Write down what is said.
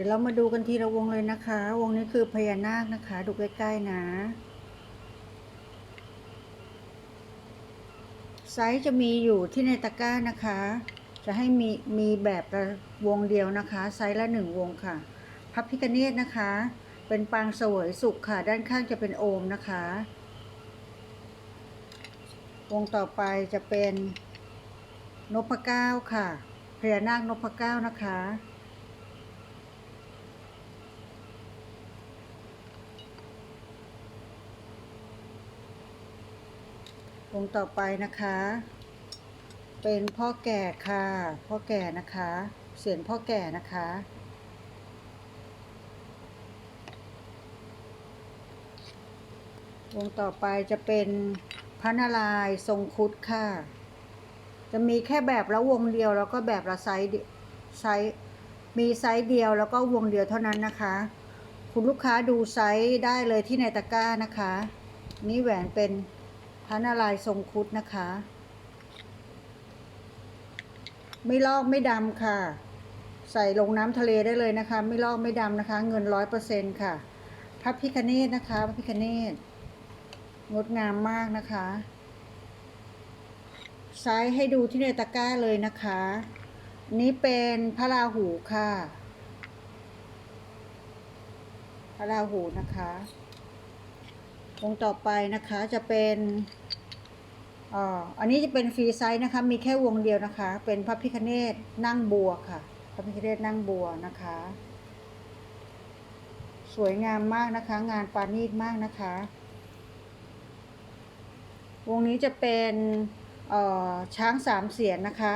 ดี๋ยวเรามาดูกันทีละวงเลยนะคะ วงนี้คือพญานาคนะคะ ดูใกล้ๆนะไซส์จะมีอยู่ที่ในตะกร้านะคะ จะให้มีมีแบบละวงเดียวนะคะ ไซส์ละหนึ่งวงค่ะ พับพิกเนตนะคะ เป็นปางเสวยสุขค่ะ ด้านข้างจะเป็นโอมนะคะ วงต่อไปจะเป็นนพเก้าค่ะพญานาคนพเก้านะคะ วงต่อไปนะคะ เป็นพ่อแก่ค่ะ พ่อแก่นะคะ เสียงพ่อแก่นะคะวงต่อไปจะเป็นพระนารายณ์ทรงคุดค่ะ จะมีแค่แบบละวงเดียวแล้วก็แบบละไซส์ไซส์มีไซส์เดียวแล้วก็วงเดียวเท่านั้นนะคะ คุณลูกค้าดูไซส์ได้เลยที่ในตะกร้านะคะ นี่แหวนเป็น พระนารายณ์ทรงคุดนะคะ ไม่ลอกไม่ดำค่ะ ใส่ลงน้ำทะเลได้เลยนะคะ ไม่ลอกไม่ดำนะคะ เงินร้อยเปอร์เซ็นต์ค่ะ พระพิคเนตนะคะ พระพิคเนตงดงามมากนะคะไซส์ให้ดูที่ในตะกร้าเลยนะคะ นี่เป็นพระราหูค่ะ พระราหูนะคะ วงต่อไปนะคะจะเป็นอ่ออันนี้จะเป็นฟรีไซส์นะคะ มีแค่วงเดียวนะคะ เป็นพระพิคเนตนั่งบัวค่ะ พระพิคเนตนั่งบัวนะคะ สวยงามมากนะคะ งานปานีตมากนะคะ วงนี้จะเป็นอ่อช้างสามเสียนนะคะ